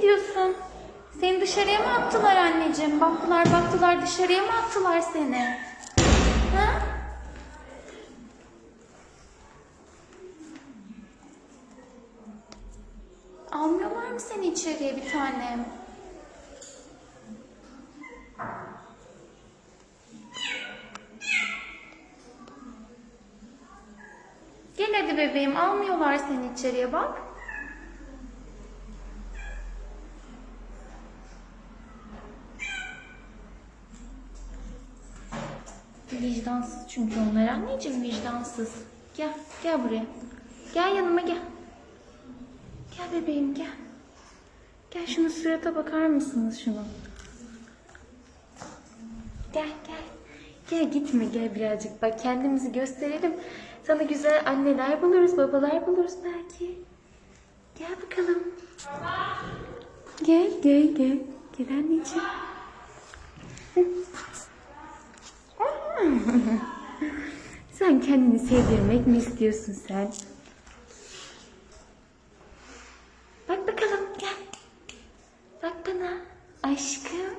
gidiyorsun? Seni dışarıya mı attılar anneciğim? Baktılar baktılar dışarıya mı attılar seni? Ha? Almıyorlar mı seni içeriye bir tanem? Gel hadi bebeğim almıyorlar seni içeriye bak. Vicdansız çünkü onlar anneciğim vicdansız. Gel gel buraya. Gel yanıma gel. Gel bebeğim gel. Gel şunu surata bakar mısınız şunu? Gel gel. Gel gitme gel birazcık bak kendimizi gösterelim. Sana güzel anneler buluruz, babalar buluruz belki. Gel bakalım. Gel gel gel. Gel anneciğim. sen kendini sevdirmek mi istiyorsun sen? Bak bakalım gel. Bak bana. Aşkım.